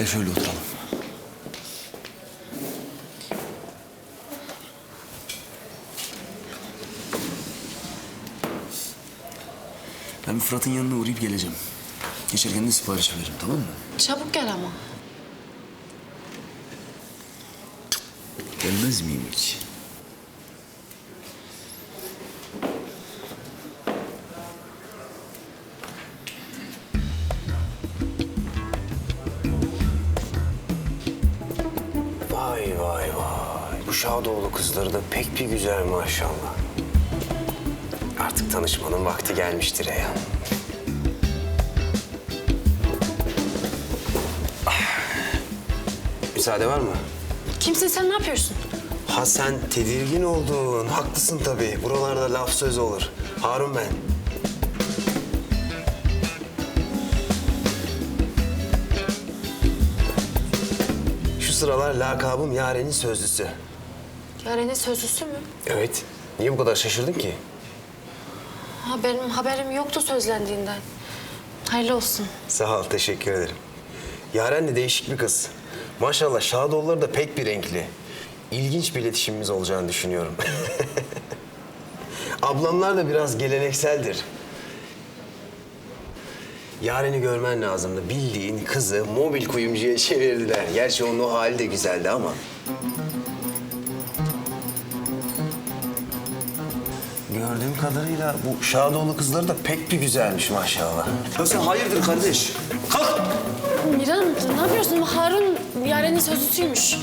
Gel şöyle oturalım. Ben Fırat'ın yanına uğrayıp geleceğim. Geçerken de sipariş veririm tamam mı? Çabuk gel ama. Gelmez miyim hiç? Şadoğlu kızları da pek bir güzel maşallah. Artık tanışmanın vakti gelmiştir Reyhan. Ah. Müsaade var mı? Kimsin sen ne yapıyorsun? Ha sen tedirgin oldun. Haklısın tabii. Buralarda laf söz olur. Harun ben. Şu sıralar lakabım Yaren'in sözlüsü. Yaren'in sözlüsü mü? Evet. Niye bu kadar şaşırdın ki? Ha benim haberim yoktu sözlendiğinden. Hayırlı olsun. Sağ ol, teşekkür ederim. Yaren de değişik bir kız. Maşallah Şadoğulları da pek bir renkli. İlginç bir iletişimimiz olacağını düşünüyorum. Ablamlar da biraz gelenekseldir. Yaren'i görmen lazımdı. Bildiğin kızı mobil kuyumcuya çevirdiler. Gerçi onun o hali de güzeldi ama. Gördüğüm kadarıyla bu Şadoğlu kızları da pek bir güzelmiş maşallah. Ya sen hayırdır kardeş? Kalk! Miran ne yapıyorsun? Harun Yaren'in sözlüsüymüş.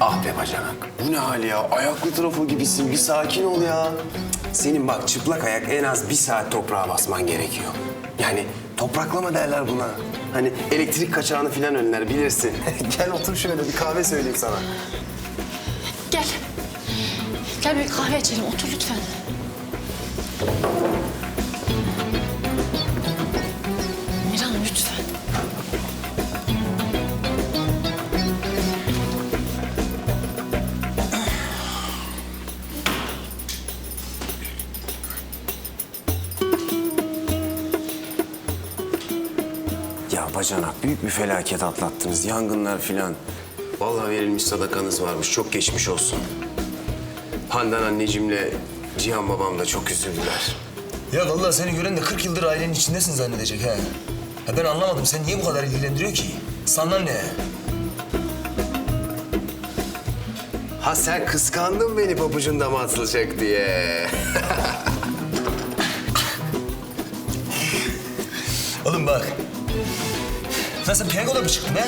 Ah be bacanak. Bu ne hal ya? Ayaklı trafo gibisin. Bir sakin ol ya. Senin bak çıplak ayak en az bir saat toprağa basman gerekiyor. Yani topraklama derler buna. Hani elektrik kaçağını falan önler bilirsin. Gel otur şöyle bir kahve söyleyeyim sana. Gel. Gel bir kahve içelim. Otur lütfen. Miran lütfen. Ya bacanak büyük bir felaket atlattınız. Yangınlar filan. Vallahi verilmiş sadakanız varmış. Çok geçmiş olsun. Handan annecimle Cihan babam da çok üzüldüler. Ya vallahi seni gören de 40 yıldır ailenin içindesin zannedecek ha. Ya ben anlamadım sen niye bu kadar ilgilendiriyor ki? Sana ne? Ha sen kıskandın beni pabucun dama atılacak diye. Oğlum bak. Sen piyangoda mı çıktın ha?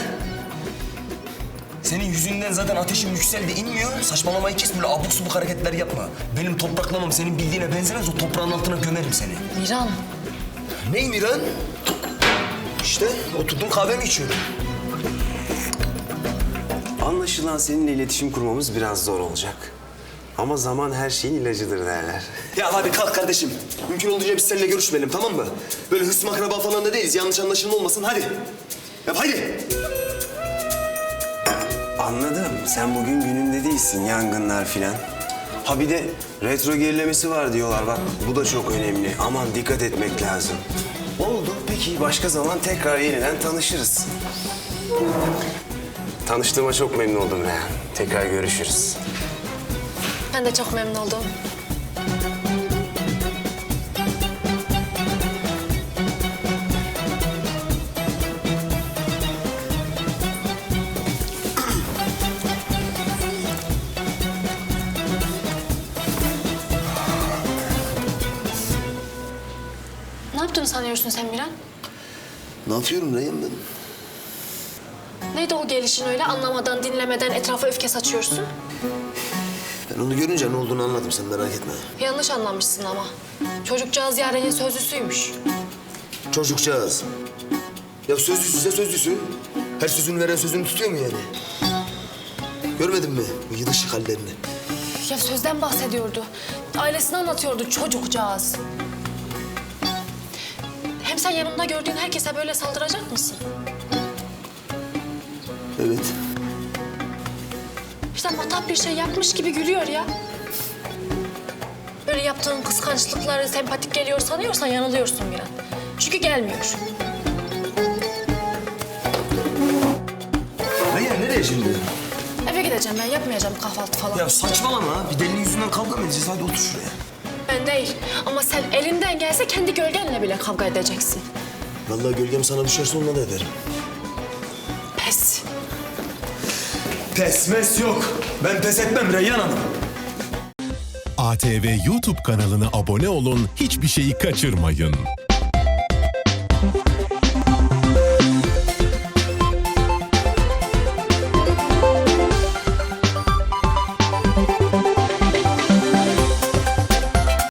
Senin yüzünden zaten ateşim yükseldi inmiyor. Saçmalamayı kes böyle abuk subuk hareketler yapma. Benim topraklamam senin bildiğine benzemez. O toprağın altına gömerim seni. Miran. Ney Miran? İşte oturdum kahvemi içiyorum. Anlaşılan seninle iletişim kurmamız biraz zor olacak. Ama zaman her şeyin ilacıdır derler. Ya hadi kalk kardeşim. Mümkün olduğunca biz seninle görüşmeyelim tamam mı? Böyle hısım akraba falan da değiliz. Yanlış anlaşılma olmasın hadi. Yap hadi. Anladım. Sen bugün gününde değilsin. Yangınlar filan. Ha bir de retro gerilemesi var diyorlar. Bak bu da çok önemli. Aman dikkat etmek lazım. Oldu. Peki başka zaman tekrar yeniden tanışırız. Tanıştığıma çok memnun oldum Reyhan. Tekrar görüşürüz. Ben de çok memnun oldum. Yaptığını sanıyorsun sen Miran? Ne yapıyorum Reyhan ben? Neydi o gelişin öyle anlamadan, dinlemeden etrafa öfke saçıyorsun? Ben onu görünce ne olduğunu anladım sen merak etme. Yanlış anlamışsın ama. Çocukcağız Yaren'in sözlüsüymüş. Çocukcağız. Ya sözlüsüse sözlüsü. Her sözünü veren sözünü tutuyor mu yani? Görmedin mi bu yıdışık hallerini? Ya sözden bahsediyordu. Ailesini anlatıyordu çocukcağız. Sen yanımda gördüğün herkese böyle saldıracak mısın? Evet. İşte matap bir şey yapmış gibi gülüyor ya. Böyle yaptığın kıskançlıkları sempatik geliyor sanıyorsan yanılıyorsun Miran. Çünkü gelmiyor. nereye şimdi? Eve gideceğim ben yapmayacağım kahvaltı falan. Ya saçmalama. Bir delinin yüzünden kavga mı edeceğiz? Hadi otur şuraya. Ben değil ama sen elinden gelse kendi gölgenle bile kavga edeceksin. Vallahi gölgem sana düşerse onunla da ederim. Pes. Pes mes yok. Ben pes etmem Reyyan Hanım. ATV YouTube kanalına abone olun, hiçbir şeyi kaçırmayın.